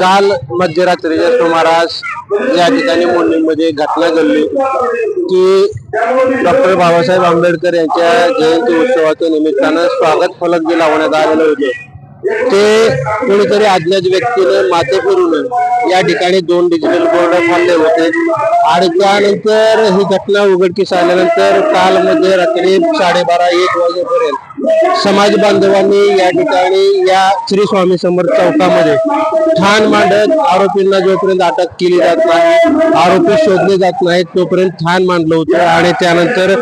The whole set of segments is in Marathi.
काल मध्यरात्रीच्या सुमारास या ठिकाणी मोडणीमध्ये घटना घडली की डॉक्टर बाबासाहेब आंबेडकर यांच्या जयंती उत्सवाच्या निमित्तानं स्वागत फलक जे लावण्यात आलेलं होतं. ते कोणीतरी अज्ञात व्यक्तीने माथे फिरून या ठिकाणी दोन डिजिटल बोर्ड फाडले होते. आणि त्यानंतर ही घटना उघडकीस आल्यानंतर काल मध्ये रात्री साडेबारा एक वाजेपर्यंत समाज बांधवांनी या ठिकाणी या श्री स्वामी समर्थ चौकामध्ये ठाण मांडत आरोपींना जोपर्यंत अटक केली जात नाही आरोपी शोधले जात नाहीत तोपर्यंत ठाण मांडलं होतं. आणि त्यानंतर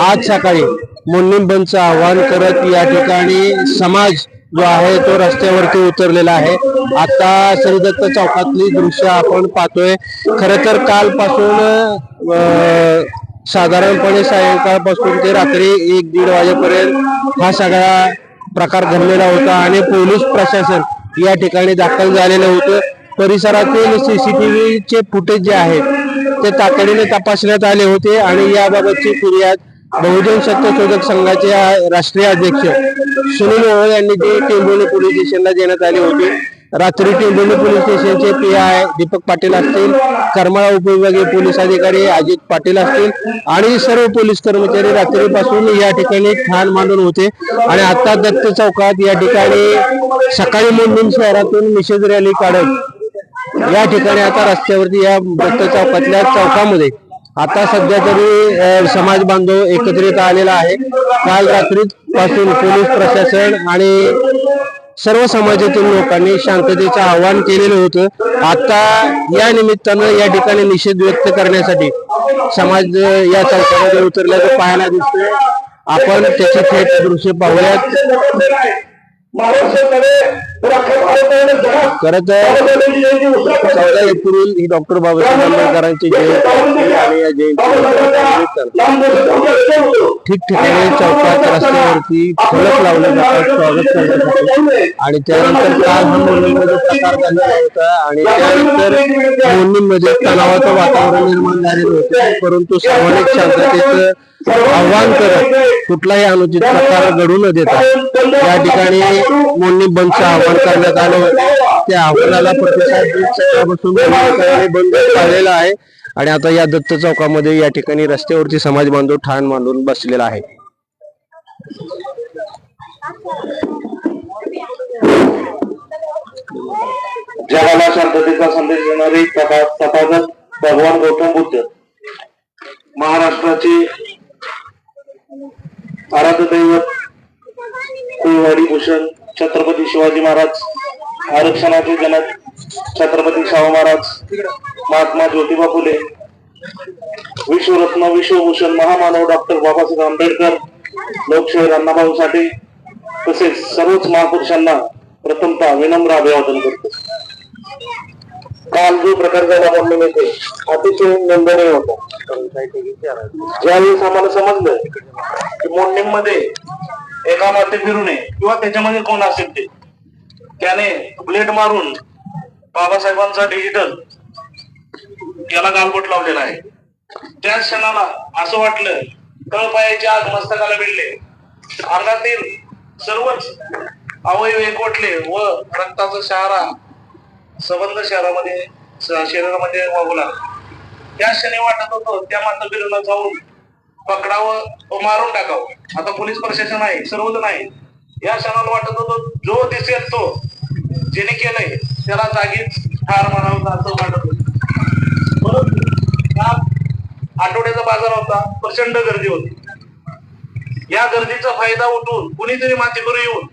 आज सकाळी मुन्नीम बंदचं आवाहन करत या ठिकाणी समाज जो आहे तो रस्त्यावरती उतरलेला आहे. आता श्रीदत्त चौकातली दृश्य आपण पाहतोय. खर तर कालपासून साधारणपणे सायंकाळपासून ते रात्री एक दीड वाजेपर्यंत हा सगळा प्रकार घडलेला होता आणि पोलीस प्रशासन या ठिकाणी दाखल झालेलं होतं. परिसरातील सीसीटीव्हीचे फुटेज जे आहेत ते तातडीने तपासण्यात आले होते आणि याबाबतची फिर्याद बहुजन सत्यशोधक संघाचे राष्ट्रीय अध्यक्ष सुनील ओवळ यांनी जी टेंभोली पोलीस स्टेशनला देण्यात आली होती. रात्री टेंभोली पोलीस स्टेशनचे पी आय दीपक पाटील असतील करमाळा उपविभागीय पोलीस अधिकारी अजित पाटील असतील आणि सर्व पोलीस कर्मचारी रात्रीपासून या ठिकाणी ठाण मांडून होते. आणि आता दत्त चौकात या ठिकाणी सकाळी मोंडून शहरातून निषेध रॅली काढत या ठिकाणी आता रस्त्यावरती या दत्त चौकातल्या चौकामध्ये आता सध्या तरी समाज बांधव एकत्रित आलेला आहे. काल रात्री पासून पोलीस प्रशासन आणि सर्व समाजातील लोकांनी शांततेचं आवाहन केलेलं होतं. आता या निमित्तानं या ठिकाणी निषेध व्यक्त करण्यासाठी समाज या चौकामध्ये उतरल्याचं पाहायला दिसतोय. आपण त्याचे थेट दृश्य पाहूयात. खरं तर चौदा एप्रिल ही डॉक्टर बाबासाहेब आंबेडकरांची जयंती आणि या ठिकठिकाणी चौकात रस्त्यावरती फलक लावले जातात स्वागत करण्यासाठी. आणि त्यानंतर काल हा प्रकार झालेला होता. आणि त्यानंतर मोर्नीमध्ये तणावाचं वातावरण निर्माण झालेलं होतं. परंतु सामाजिक शांततेचं आव्हान करत कुठलाही अनुचित प्रकार घडू न देता या ठिकाणी मोर्नी बंदचं करण्यात आलं त्या आव्हानाला प्रतिसाद बंद पाळलेला आहे. आणि आता या दत्त चौकामध्ये या ठिकाणी रस्त्यावरती समाज बांधव ठाण मांडून बसलेला आहे. जगाला शांततेचा संदेश देणारे तथा तथागत भगवान गौतम बुद्ध महाराष्ट्राचे आराध्य दैवत कुळवाडी छत्रपती शिवाजी महाराज आरक्षणाचे जनक छत्रपती शाहू महाराज महात्मा ज्योतिबा फुले विश्वरत्न विश्वभूषण महामानव डॉक्टर बाबासाहेब आंबेडकर लोकशाहीर अण्णाभाऊ साठे तसेच सर्वच महापुरुषांना प्रथमतः विनम्र अभिवादन करतो. काल जो प्रकार झाला मुंबईमध्ये अतिशय निंदनीय होता. ज्यावेळेस आम्हाला समजलं की मोर्निंगमध्ये एका माते फिरू नये. किंवा त्याच्यामध्ये कोण असेल ते. त्याने ब्लेड मारून बाबासाहेबांचा डिजिटल याला गालबोट लावलेला आहे. त्या क्षणाला असं वाटलं तळपायाची आग मस्तकाला भिडले अंगातील सर्वच अवयव एकवटले व रक्ताचा शहारा सबंध शहरामध्ये शरीरामध्ये वाहू लागला. त्या क्षणी वाटत होतं त्या मातबिरीला जाऊन पकडावं व मारून टाकावं. आता पोलीस प्रशासन आहे सर्वजण आहे. या क्षणाला वाटत होतं जो दिसेल तो. ज्याने केलंय त्याला जागीच ठार मारावं असं वाटत होत. परंतु आठवड्याचा बाजार होता प्रचंड गर्दी होती. या गर्दीचा फायदा उठून कुणीतरी माथेकरू येऊन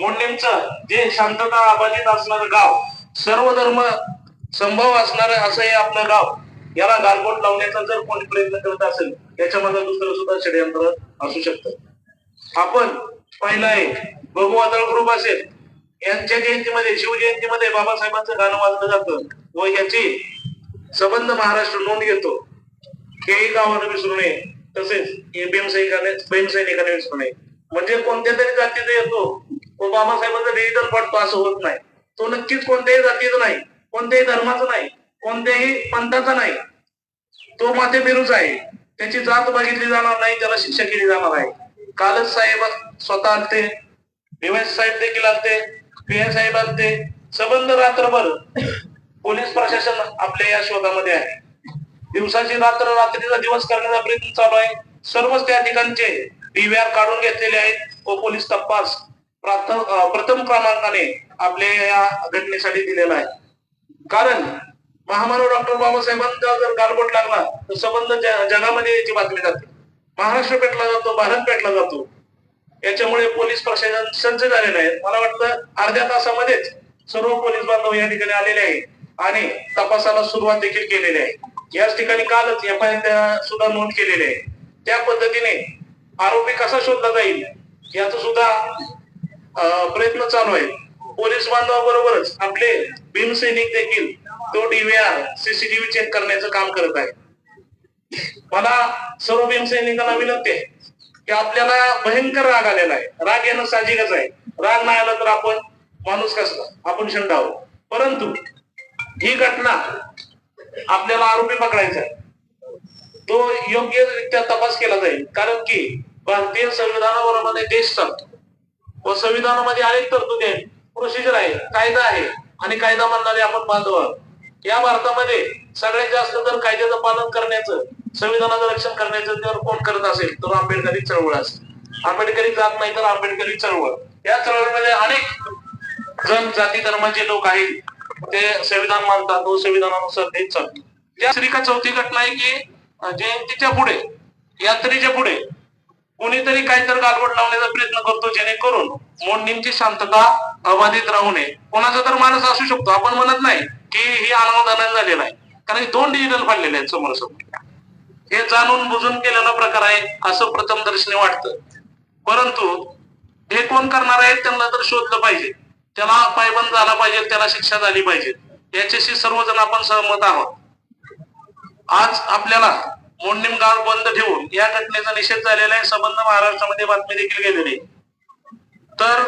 मोडणीमचं जे शांतता अबाधित असणारं गाव सर्व धर्म संभव असणार असं हे आपलं गाव याला गालबोट लावण्याचा जर कोणी प्रयत्न करत असेल याच्यामध्ये दुसरं सुद्धा षडयंत्र असू शकतं. आपण पाहिलं आहे बघू ग्रुप असेल यांच्या जयंतीमध्ये शिवजयंतीमध्ये बाबासाहेबांचं गाणं वाजलं जातं व याची संबंध महाराष्ट्र नोंद घेतो. हेही गावानं विसरू नये तसेच हे भीमसैनिकाने भीमसैनिकाने विसरू नये. म्हणजे कोणत्या तरी जातीचा येतो व बाबासाहेबांचा डिजिटल पडतो असं होत नाही. तो नक्कीच कोणत्याही जातीचा नाही कोणत्याही धर्माचा नाही कोणत्याही पंथाचा नाही. तो माते बिरूच आहे. त्याची जात बघितली जाणार नाही त्याला शिक्षा केली जाणार आहे. कालच साहेब स्वतः आलते डीवायस साहेब देखील आलते पी साहेब आलते. सबंध रात्रभर पोलीस प्रशासन आपल्या या शोधामध्ये आहे. दिवसाची रात्र रात्रीचा दिवस करण्याचा प्रयत्न चालू आहे. सर्वच त्या ठिकाणचे पीव्हीआर काढून घेतलेले आहेत. व पोलीस तपास प्रथम क्रमांकाने आपल्या या घटनेसाठी दिलेला आहे. कारण महामानव डॉक्टर बाबासाहेबांचा जर गालबोट लागला तर संबंध जगामध्ये याची बातमी जाते. महाराष्ट्र पेटला जातो भारत पेटला जातो. याच्यामुळे पोलीस प्रशासन सज्ज झालेलं आहे. मला वाटतं अर्ध्या तासामध्येच सर्व पोलीस बांधव या ठिकाणी आलेले आहेत आणि तपासाला सुरुवात देखील केलेली आहे. याच ठिकाणी कालच एफ आय सुद्धा नोंद केलेली आहे. त्या पद्धतीने आरोपी कसा शोधला जाईल याचा सुद्धा प्रयत्न चालू आहे. पोलीस बांधवाबरोबरच आपले भीमसैनिक देखील तो डीव्हीआर सीसीटीव्ही चेक करण्याचं काम करत आहे. मला सर्व भीमसैनिकांना विनंती आहे की आपल्याला भयंकर राग आलेला आहे. राग येणं साहजिकच आहे. राग नाही आला तर आपण माणूस कसला? आपण शंड आहोत. परंतु ही घटना आपल्याला आरोपी पकडायचा आहे. तो योग्यरित्या तपास केला जाईल. कारण की भारतीय संविधानाप्रमाणे देश चालतो. व संविधानामध्ये अनेक तरतुदी आहेत. प्रोसिजर आहे कायदा आहे आणि कायदा मानणारे आपण बांधव आहोत. या भारतामध्ये सगळ्यात जास्त जर कायद्याचं पालन करण्याचं संविधानाचं रक्षण करण्याचं जर कोण करत असेल तर आंबेडकरी चळवळ असेल. आंबेडकरी जात नाही तर आंबेडकरी चळवळ. या चळवळीमध्ये अनेक जण जाती धर्माचे लोक आहेत ते संविधान मानतात तो संविधानानुसार तेच चालतो त्या श्रीका चौथी घटना आहे की जयंतीच्या पुढे यात्रेच्या पुढे कुणीतरी काहीतरी गालबोट लावण्याचा प्रयत्न करतो जेणेकरून मोडणींची शांतता अबाधित राहू नये. कोणाचा तर माणूस असू शकतो. आपण म्हणत नाही की ही अनावधानाने झालेला आहे. कारण दोन डिजिटल फाडलेले आहेत समोर समोर हे जाणून बुजून केलेला प्रकार आहे असं प्रथम दर्शनी वाटतं. परंतु हे कोण करणार आहेत त्यांना तर शोधलं पाहिजे. त्याला पायबंद झाला पाहिजे त्याला शिक्षा झाली पाहिजे. याच्याशी सर्वजण आपण सहमत आहोत. आज आपल्याला मोडणीम गाव बंद ठेवून या घटनेचा निषेध झालेला आहे संबंध महाराष्ट्रामध्ये बातमी देखील गेलेली आहे. तर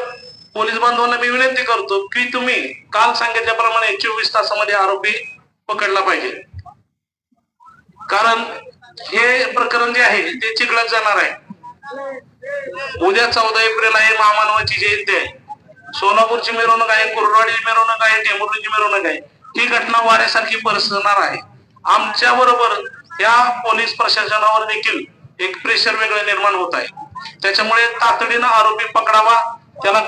पोलीस बांधवांना मी विनंती करतो की तुम्ही काल सांगितल्याप्रमाणे चोवीस तासामध्ये आरोपी पकडला पाहिजे. कारण हे प्रकरण जे आहे ते चिघळत जाणार आहे. उद्या चौदा एप्रिल आहे महामानवाची जयंती आहे. सोलापूरची मिरवणूक आहे कुरवाडीची मिरवणूक आहे टेंभुर्णीची मिरवणूक आहे. ही घटना वाऱ्यासारखी परसणार आहे. आमच्या बरोबर या पोलीस प्रशासनावर देखील एक प्रेशर वेगळं निर्माण होत आहे. त्याच्यामुळे तातडीनं आरोपी पकडावा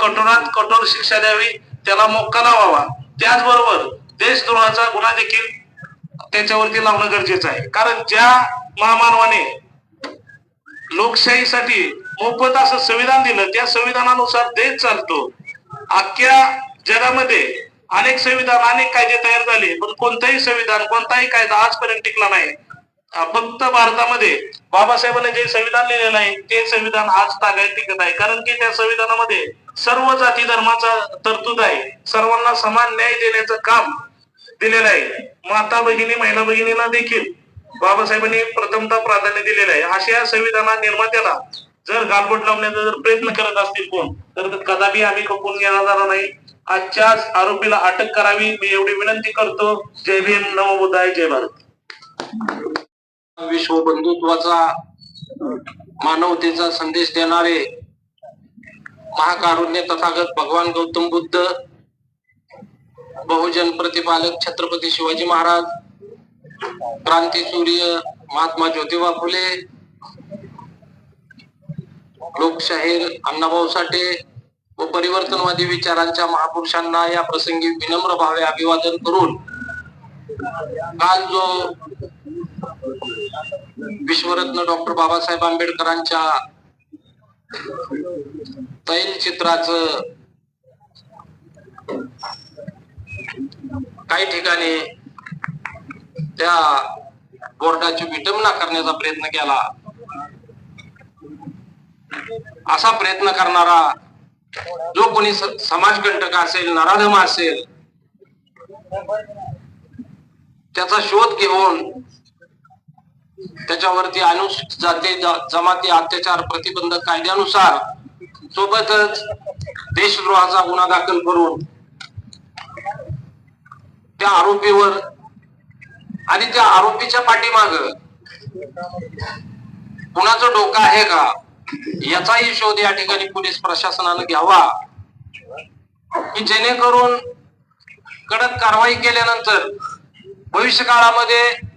कठोरात कठोर शिक्षा द्यावी त्याला मोक्का लावावा. त्याचबरोबर देशद्रोहाचा गुन्हा देखील त्याच्यावरती लावणं गरजेचं आहे. कारण ज्या महामानवाने लोकशाहीसाठी मोफत असं संविधान दिलं त्या संविधानानुसार देश चालतो. अख्ख्या जगामध्ये अनेक संविधान अनेक कायदे तयार झाले पण कोणताही संविधान कोणताही कायदा आजपर्यंत टिकला नाही. फक्त भारतामध्ये बाबासाहेबांनी जे संविधान लिहिलेलं आहे ते संविधान आज तागायत टिकत आहे. कारण की त्या संविधानामध्ये सर्व जाती धर्माचा तरतूद आहे. सर्वांना समान न्याय देण्याचं काम दिलेलं आहे. माता भगिनी महिला भगिनींना देखील बाबासाहेबांनी प्रथमता प्राधान्य दिलेलं आहे. अशा संविधाना निर्मात्याला जर गालबोट लावण्याचा जर प्रयत्न करत असतील कोण तर कदापि आम्ही खपून घेणार नाही. आजच्याच आरोपीला अटक करावी मी एवढी विनंती करतो. जय भीम नमो बुद्धाय जय भारत. विश्व बंधुत्वाचा मानवतेचा संदेश देणारे महाकारुण्य तथागत भगवान गौतम बुद्ध बहुजन प्रतिपालक छत्रपती शिवाजी महाराज क्रांती सूर्य महात्मा ज्योतिबा फुले लोकशाहीर अण्णाभाऊ साठे व परिवर्तनवादी विचारांच्या महापुरुषांना या प्रसंगी विनम्र भावे अभिवादन करून काल जो विश्वरत्न डॉक्टर बाबासाहेब आंबेडकरांच्या तैलचित्राचं काही ठिकाणी त्या बोर्डाची विटंबना करण्याचा प्रयत्न केला. असा प्रयत्न करणारा जो कोणी समाजकंटक असेल नराधम असेल त्याचा शोध घेऊन त्याच्यावरती अनुसूचित जाती जमाती अत्याचार प्रतिबंधक कायद्यानुसार सोबतच देशद्रोहाचा गुन्हा दाखल करून त्या आरोपीवर आणि त्या आरोपीच्या पाठीमाग कुणाचं डोकं आहे का याचाही शोध या ठिकाणी पोलीस प्रशासनानं घ्यावा की जेणेकरून कडक कारवाई केल्यानंतर भविष्य काळामध्ये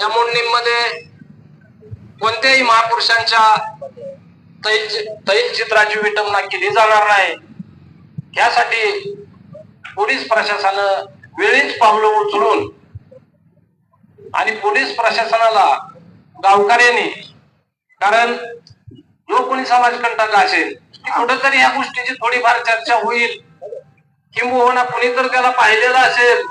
या मोडणीमध्ये कोणत्याही महापुरुषांच्या तैल तैल चित्राची विटंबना केली जाणार नाही. यासाठी पोलीस प्रशासनानं वेळीच पावलं उचलून आणि पोलीस प्रशासनाला गावकऱ्यांनी कारण जो कोणी समाजकंटक असेल की कुठेतरी या गोष्टीची थोडीफार चर्चा होईल. किंबहुना कुणी जर त्याला पाहिलेलं असेल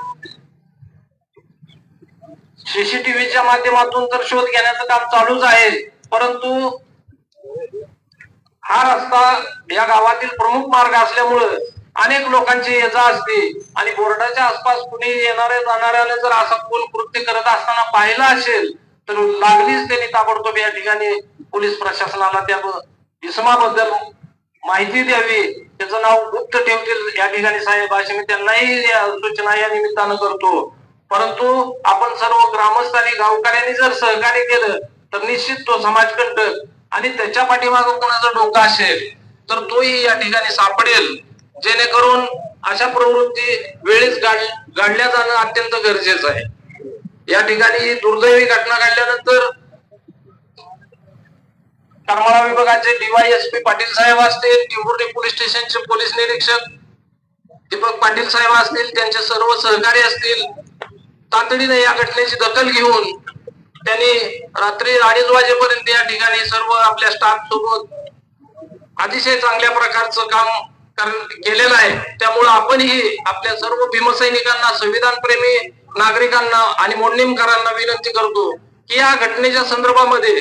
सीसीटीव्हीच्या माध्यमातून तर शोध घेण्याचं काम चालूच आहे. परंतु हा रस्ता या गावातील प्रमुख मार्ग असल्यामुळं अनेक लोकांची ये जा असते. आणि बोर्डाच्या आसपास कुणी येणाऱ्या जाणाऱ्याने जर असं पूल कृत्य करत असताना पाहिलं असेल तर लागलीच त्यांनी ताबडतोब या ठिकाणी पोलीस प्रशासनाला त्या इसमाबद्दल माहिती द्यावी. त्याचं नाव गुप्त ठेवतील या ठिकाणी साहेब अशी मी त्यांनाही सूचना या निमित्तानं करतो. परंतु आपण सर्व ग्रामस्थांनी गावकऱ्यांनी जर सहकार्य केलं तर निश्चित तो समाजकंटक आणि त्याच्या पाठीमागं कोणाचं डोकं असेल तर तोही या ठिकाणी सापडेल. जेणेकरून अशा प्रवृत्ती वेळीच गाड- गाडल्या जाणं अत्यंत गरजेचं आहे. या ठिकाणी दुर्दैवी घटना घडल्यानंतर करमाळा विभागाचे डीवायएसपी पाटील साहेब असतील टिंबुर्णी पोलीस स्टेशनचे पोलीस निरीक्षक दीपक पाटील साहेब असतील त्यांचे सर्व सहकारी असतील तातडीने या घटनेची दखल घेऊन त्यांनी रात्री अडीच वाजेपर्यंत या ठिकाणी सर्व आपल्या स्टाफ सोबत अतिशय चांगल्या प्रकारचं काम केलेलं आहे. त्यामुळं आपणही आपल्या सर्व भीमसैनिकांना संविधान प्रेमी नागरिकांना आणि मोडणीमकरांना विनंती करतो की या घटनेच्या संदर्भामध्ये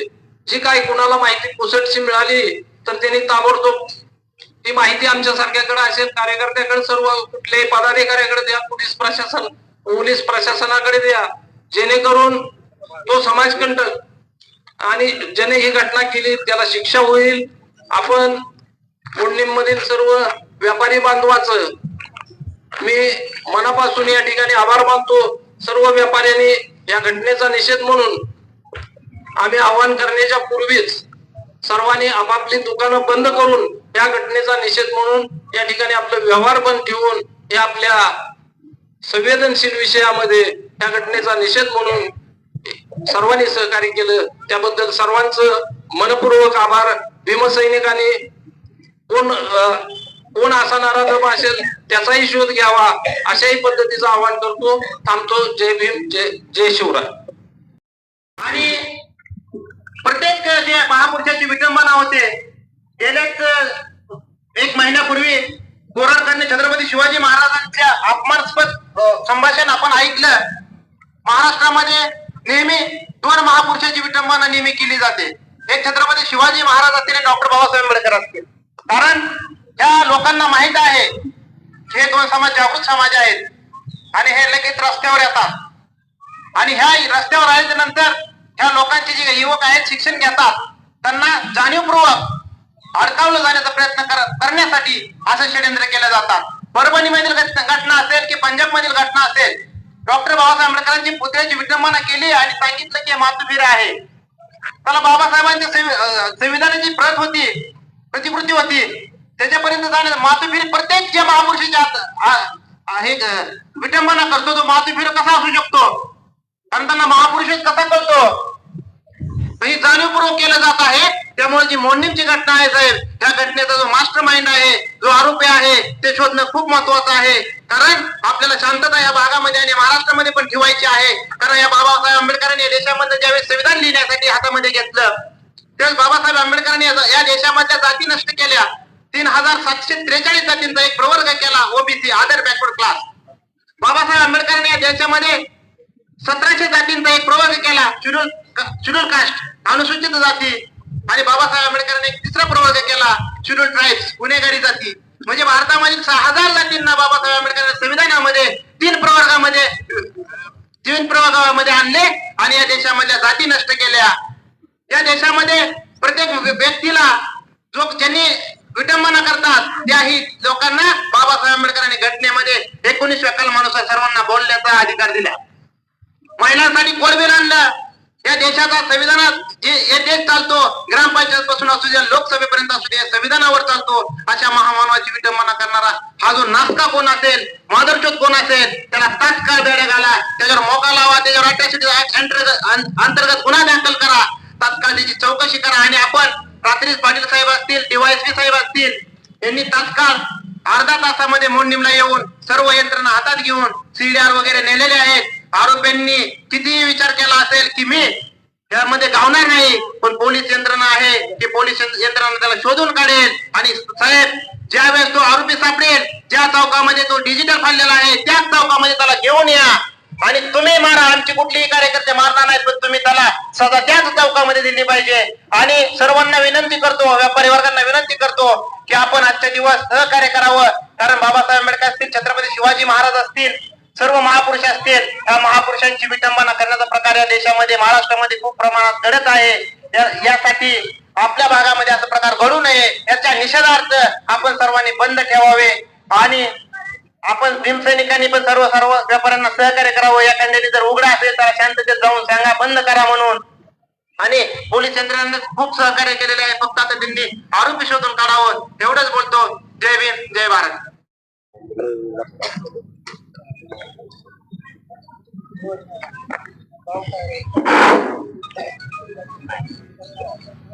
जी काही कुणाला माहिती पुसटशी मिळाली तर त्यांनी ताबडतोब ती माहिती आमच्या सारख्याकडे असेल कार्यकर्त्याकडे सर्व कुठल्याही पदाधिकाऱ्याकडे द्या पोलीस प्रशासन पोलीस प्रशासनाकडे द्या. जेणेकरून तो समाजकंटक आणि ज्याने ही घटना केली त्याला शिक्षा होईल. आपण मधील सर्व व्यापारी बांधवाचं मी मनापासून या ठिकाणी आभार मानतो. सर्व व्यापाऱ्यांनी या घटनेचा निषेध म्हणून आम्ही आवाहन करण्याच्या पूर्वीच सर्वांनी आपापली दुकानं बंद करून या घटनेचा निषेध म्हणून या ठिकाणी आपलं व्यवहार बंद ठेवून हे आपल्या संवेदनशील विषयामध्ये त्या घटनेचा निषेध म्हणून सर्वांनी सहकार्य केलं. त्याबद्दल सर्वांचं मनपूर्वक आभार. भीमसैनिकांनी कोण कोण असा नाराज असेल त्याचाही शोध घ्यावा अशाही पद्धतीचं आवाहन करतो. थांबतो. जय भीम जय जय शिवराय. आणि प्रत्येक जे महापुरुषाची विटंबना होते गेल्या एक- एक महिन्यापूर्वी गोरखकडने छत्रपती शिवाजी महाराजांच्या अपमानास्पद संभाषण आपण ऐकलं. महाराष्ट्रामध्ये नेहमी दोन महापुरुषाची विटंबना नेहमी केली जाते. एक छत्रपती शिवाजी महाराज असतील आणि डॉक्टर बाबासाहेब आंबेडकर असतील. कारण ह्या लोकांना माहीत आहे हे दोन समाज जागृत समाज आहेत. आणि हे लगेच रस्त्यावर येतात. आणि ह्या रस्त्यावर आल्याच्यानंतर ह्या लोकांचे जे युवक आहेत शिक्षण घेतात त्यांना जाणीवपूर्वक अडकावलं जाण्याचा प्रयत्न करण्यासाठी असं षडयंत्र केले जातात. परभणी मधील घटना असेल की पंजाब मधील घटना असेल डॉक्टर बाबासाहेब आंबेडकरांची पुतळ्याची विटंबना केली आणि सांगितलं की हे आहे. त्याला बाबासाहेबांच्या संविधानाची प्रत होती प्रतिकृती होती. त्याच्यापर्यंत जाण्या मातुफीर प्रत्येक जे महापुरुषाच्या आत- हे विटंबना करतो तो मातुफीर कसा असू शकतो? कारण त्यांना महापुरुष कसा करतो हे जाणीवपूर्वक केलं जात आहे. त्यामुळे जी मोडणीची घटना आहे साहेब त्या घटनेचा जो मास्टर माइंड आहे जो आरोपी आहे ते शोधणं खूप महत्वाचं आहे. कारण आपल्याला शांतता या भागामध्ये आणि महाराष्ट्रामध्ये पण ठेवायची आहे. कारण या बाबासाहेब आंबेडकरांनी या देशामध्ये ज्यावेळेस संविधान लिहिण्यासाठी हातामध्ये घेतलं त्यावेळेस बाबासाहेब आंबेडकरांनी या या देशामधल्या जाती नष्ट केल्या. तीन हजार सातशे त्रेचाळीस जातींचा एक प्रवर्ग केला ओबीसी आदर बॅकवर्ड क्लास बाबासाहेब आंबेडकरांनी या देशामध्ये सतराशे जातींचा एक प्रवर्ग केला. शेड्यूल शेड्यूल कास्ट अनुसूचित जाती आणि बाबासाहेब आंबेडकरांनी एक तिसरा प्रवर्ग केला शेड्यूल ट्राईब्स गुन्हेगारी जाती म्हणजे भारतामधील सहा हजार जातींना बाबासाहेब आंबेडकरांनी संविधानामध्ये तीन प्रवर्गामध्ये तीन प्रवर्गामध्ये आणले आणि या देशामधल्या जाती नष्ट केल्या. या देशामध्ये प्रत्येक व्यक्तीला जो ज्यांनी विटंबना करतात त्याही लोकांना बाबासाहेब आंबेडकरांनी घटनेमध्ये एकोणीसव्या कलमानुसार सर्वांना बोलण्याचा अधिकार दिला. महिलांसाठी कोड आणलं. या देशाचा संविधानात जे हे देश चालतो ग्रामपंचायत पासून असू द्या लोकसभेपर्यंत असू द्या संविधानावर चालतो अशा महामानवाची विटंबना करणारा हा जो नास्ता कोण असेल मादरचोत कोण असेल त्याला तात्काळ बेड्या घाला त्याच्यावर मोका लावा त्याच्यावर अटॅसिटी अंतर्गत अंतर्गत गुन्हा दाखल करा तात्काळ त्याची चौकशी करा आणि आपण रात्रीच पाटील साहेब असतील डीवायसपी साहेब असतील यांनी तात्काळ अर्धा तासामध्ये मोडणीमला येऊन सर्व यंत्रणा हातात घेऊन सीडीआर वगैरे नेलेले आहेत. आरोपींनी कितीही विचार केला असेल की मी त्यामध्ये गावणार नाही पण पोलीस यंत्रणा आहे की पोलीस यंत्रणा त्याला शोधून काढेल. आणि साहेब ज्या वेळेस तो आरोपी सापडेल ज्या चौकामध्ये तो डिजिटल फाडलेला आहे त्याच चौकामध्ये त्याला घेऊन या. आणि तुम्ही मारा आमची कुठलीही कार्यकर्ते मारणार नाहीत पण तुम्ही त्याला सजा त्याच चौकामध्ये दिली पाहिजे. आणि सर्वांना विनंती करतो व्यापारी वर्गांना विनंती करतो की आपण आजच्या दिवस सहकार्य करावं. कारण बाबासाहेब आंबेडकर असतील छत्रपती शिवाजी महाराज असतील सर्व महापुरुष असतील या महापुरुषांची विटंबना करण्याचा प्रकार या देशामध्ये महाराष्ट्रामध्ये खूप प्रमाणात घडत आहे. यासाठी आपल्या भागामध्ये असा प्रकार घडू नये याच्या निषेधार्थ आपण सर्वांनी बंद ठेवावे आणि आपण भीमसैनिकांनी पण सर्व सर्व व्यापाऱ्यांना सहकार्य करावं. एखाद्याने जर उघडा असेल तर शांततेत जाऊन सांगा बंद करा म्हणून. आणि पोलीस यंत्रणाने खूप सहकार्य केलेले आहे. फक्त आता त्यांनी आरोपी शोधून काढावं. एवढंच बोलतो. जय भीम जय भारत.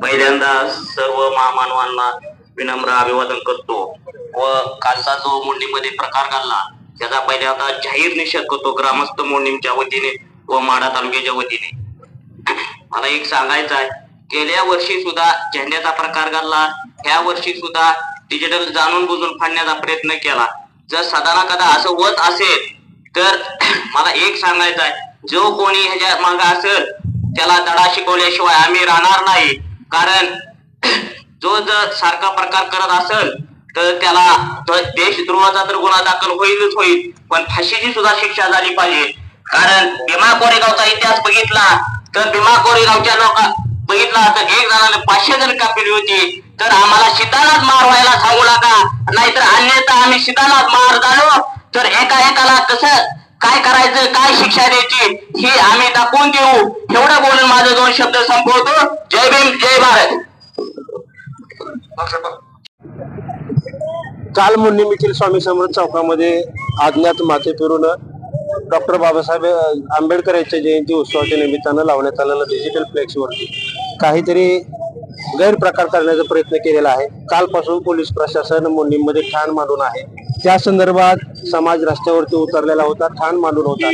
पहिल्यांदा सर्व महामानवांना विनम्र अभिवादन करतो व कालचा जो मोडणीमध्ये प्रकार घालला त्याचा पहिल्यांदा जाहीर निषेध करतो ग्रामस्थ मोडणीच्या वतीने व माढा तालुक्याच्या वतीने. मला एक सांगायचं आहे गेल्या वर्षी सुद्धा झेंड्याचा प्रकार घालला ह्या वर्षी सुद्धा डिजिटल जाणून बुजून फाडण्याचा प्रयत्न केला. जर सदाना कदा असं होत असेल तर मला एक सांगायचं आहे. जो कोणी ह्याच्या माग असेल त्याला धडा शिकवल्याशिवाय आम्ही राहणार नाही. कारण जो जर सारखा प्रकार करत असेल तर त्याला देशद्रोहाचा तर गुन्हा दाखल होईलच होईल. पण फाशीची सुद्धा शिक्षा झाली पाहिजे. कारण भीमा कोरेगावचा इतिहास बघितला तर भीमा कोरेगावच्या लोक बघितला तर एक जणाला पाचशे जण कापली होती तर आम्हाला शितानाच मार व्हायला सांगू नका. नाहीतर अन्यथा आम्ही शितानाच मार झालो तर एका एकाला कसं काय करायचं काय शिक्षा द्यायची ही आम्ही दाखवून देऊ. एवढं बोलून माझे दोन शब्द संपवतो. जय भीम जय भारत. काल मुन्नीमीतील स्वामी समर्थ चौकामध्ये अज्ञात माथे फिरून डॉक्टर बाबासाहेब आंबेडकर यांच्या जयंती उत्सवाच्या निमित्तानं लावण्यात आलेलं डिजिटल फ्लेक्सवरती काहीतरी गैरप्रकार करण्याचा प्रयत्न केलेला आहे. कालपासून पोलीस प्रशासन मुन्नीमध्ये ठाण मांडून आहे. त्या संदर्भात समाज रस्त्यावरती उतरलेला होता ठाण मांडून होता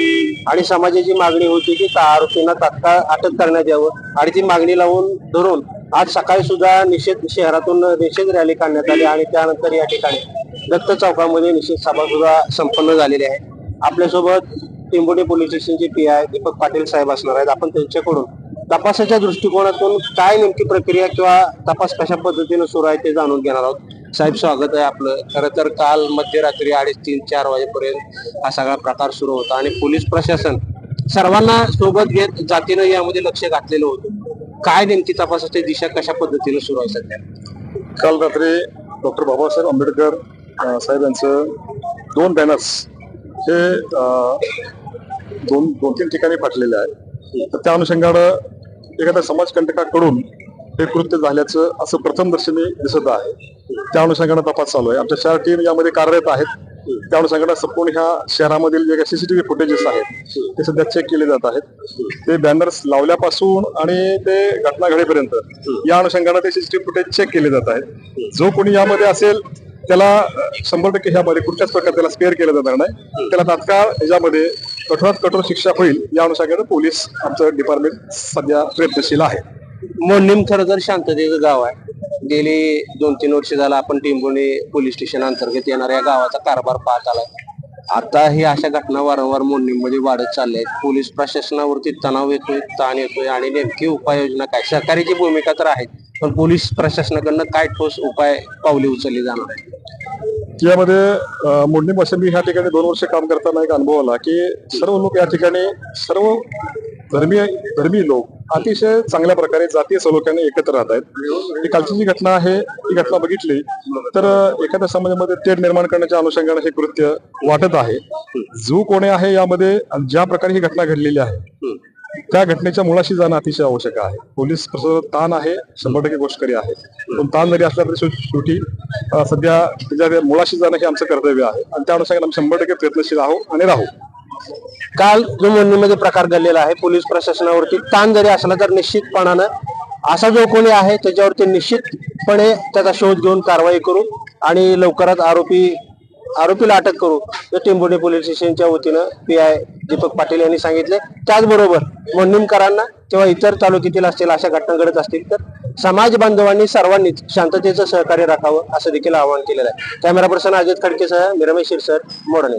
आणि समाजाची मागणी होती की त्या आरोपींना तात्काळ अटक करण्यात यावं आणि ती मागणी लावून धरून आज सकाळी सुद्धा निषेध शहरातून निषेध रॅली काढण्यात आली आणि त्यानंतर या ठिकाणी दत्त चौकामध्ये निषेध सभा सुद्धा संपन्न झालेली आहे. आपल्यासोबत टिंबोडी पोलीस स्टेशनचे पी आय दीपक पाटील साहेब असणार आहेत. आपण त्यांच्याकडून तपासाच्या दृष्टिकोनातून काय नेमकी प्रक्रिया किंवा तपास कशा पद्धतीने सुरू आहे ते जाणून घेणार आहोत. साहेब स्वागत आहे आपलं. खरं तर काल मध्यरात्री अडीच तीन चार वाजेपर्यंत हा सगळा प्रकार सुरू होता आणि पोलीस प्रशासन सर्वांना सोबत घेत जातीनं यामध्ये लक्ष घातलेलं होतं. काय नेमकी तपासाची दिशा कशा पद्धतीने सुरू आहे सध्या? काल रात्री डॉक्टर बाबासाहेब आंबेडकर साहेब यांचं दोन बॅनर्स हे दोन दोन तीन ठिकाणी पाठलेले आहे तर त्या अनुषंगानं एखाद्या समाजकंटकाकडून हे कृत्य झाल्याचं असं प्रथमदर्शनी दिसत आहे. त्या अनुषंगानं तपास चालू आहे. आमच्या चार टीम यामध्ये कार्यरत आहेत. त्या अनुषंगानं संपूर्ण ह्या शहरामधील जे काही सीसीटीव्ही फुटेजेस आहेत ते सध्या चेक केले जात आहेत. ते बॅनर्स लावल्यापासून आणि ते घटना घडेपर्यंत या अनुषंगानं ते सीसीटीव्ही फुटेज चेक केले जात आहेत. जो कोणी यामध्ये असेल त्याला शंभर टक्के ह्यामध्ये कुठल्याच प्रकारे त्याला स्पेअर केलं जाणार नाही. त्याला तात्काळ याच्यामध्ये कठोरात कठोर शिक्षा होईल या अनुषंगानं पोलीस आमचं डिपार्टमेंट सध्या प्रयत्नशील आहे. मोडणीम खरं तर शांततेचं गाव आहे. गेली दोन तीन वर्ष झालं आपण टिंबोणी पोलीस स्टेशन अंतर्गत येणाऱ्या गावाचा कारभार पाहत आलाय. आता ही अशा घटना वारंवार मोडणीमध्ये वाढत चालल्या आहेत पोलीस प्रशासनावरती तणाव येतोय ताण येतोय आणि नेमकी उपाययोजना काय? सरकारीची भूमिका तर आहे पण पोलीस प्रशासनाकडनं काय ठोस उपाय पावले उचलली जाणार? आहे यामध्ये मोडणी पासून मी ह्या ठिकाणी दोन वर्ष काम करताना एक अनुभव आला की सर्व लोक या ठिकाणी सर्व धर्मीय धर्मीय लोक अतिशय चांगल्या प्रकारे जातीय सलोख्याने एकत्र राहत आहेत. कालची जी घटना आहे ही घटना बघितली तर एखाद्या समाजामध्ये तेढ निर्माण करण्याच्या अनुषंगाने हे कृत्य वाटत आहे. जो कोणी आहे यामध्ये आणि ज्या प्रकारे ही घटना घडलेली आहे त्या घटनेच्या मुळाशी जाणं अतिशय आवश्यक आहे. पोलीस प्रसंग ताण आहे शंभर टक्के गोष्टकरी आहे. पण ताण जरी असला तरी शेवटी सध्या त्याच्या मुळाशी जाणं हे आमचं कर्तव्य आहे. आणि त्या अनुषंगाने आम्ही शंभर टक्के प्रयत्नशील आहोत आणि राहू. काल जो प्रकार घडलेला आहे. पोलीस प्रशासनावरती ताण जरी असला तर निश्चितपणानं असा जो कोणी आहे त्याच्यावरती निश्चितपणे त्याचा शोध घेऊन कारवाई करू आणि लवकरात आरोपी आरोपीला अटक करू. हे टेंभुर्णी पोलीस स्टेशनच्या वतीनं पी आय दीपक पाटील यांनी सांगितले. त्याचबरोबर मोडणीमकरांना किंवा इतर तालुक्यातील असतील अशा घटना घडत असतील तर समाज बांधवांनी सर्वांनीच शांततेचं सहकार्य राखावं असं देखील आवाहन केलेलं आहे. कॅमेरा पर्सन अजित खडकेसह मी रमेश शिरसर मोडणे